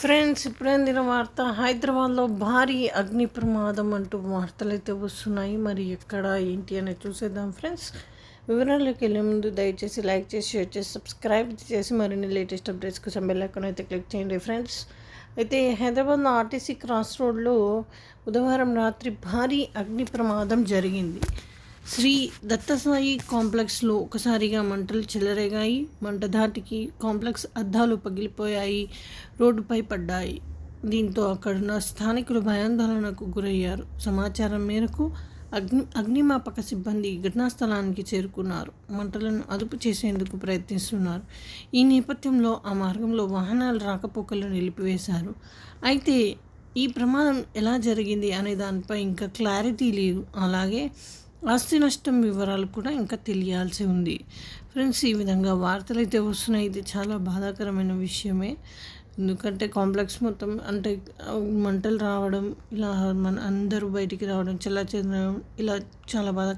Friends ఇప్పుడందిన వార్త హైదరాబాద్లో భారీ అగ్ని ప్రమాదం అంటూ వార్తలు అయితే వస్తున్నాయి. మరి ఎక్కడ ఏంటి అనేది చూసేద్దాం ఫ్రెండ్స్. వివరాల్లోకి వెళ్ళే ముందు దయచేసి లైక్ చేసి షేర్ చేసి సబ్స్క్రైబ్ చేసి మరిన్ని లేటెస్ట్ అప్డేట్స్ కోసం బెల్లైకన్ అయితే క్లిక్ చేయండి ఫ్రెండ్స్. అయితే హైదరాబాద్లో ఆర్టీసీ క్రాస్ రోడ్లో బుధవారం రాత్రి భారీ అగ్ని ప్రమాదం జరిగింది. శ్రీ దత్తసాయి కాంప్లెక్స్లో ఒకసారిగా మంటలు చెలరేగాయి. మంట ధాటికి కాంప్లెక్స్ అద్దాలు పగిలిపోయాయి. రోడ్డుపై పడ్డాయి. దీంతో అక్కడున్న స్థానికులు భయాందోళనకు గురయ్యారు. సమాచారం మేరకు అగ్ని అగ్నిమాపక సిబ్బంది ఘటనా స్థలానికి చేరుకున్నారు. మంటలను అదుపు చేసేందుకు ప్రయత్నిస్తున్నారు. ఈ నేపథ్యంలో ఆ మార్గంలో వాహనాలు రాకపోకలు నిలిపివేశారు. అయితే ఈ ప్రమాదం ఎలా జరిగింది అనే దానిపై ఇంకా క్లారిటీ లేదు. అలాగే ఆస్తి నష్టం వివరాలు కూడా ఇంకా తెలియాల్సి ఉంది. ఫ్రెండ్స్ ఈ విధంగా వార్తలు అయితే వస్తున్నాయి. ఇది చాలా బాధాకరమైన విషయమే. ఎందుకంటే కాంప్లెక్స్ మొత్తం అంటే మంటలు రావడం ఇలా మన అందరూ బయటికి రావడం చల్ల ఇలా చాలా బాధ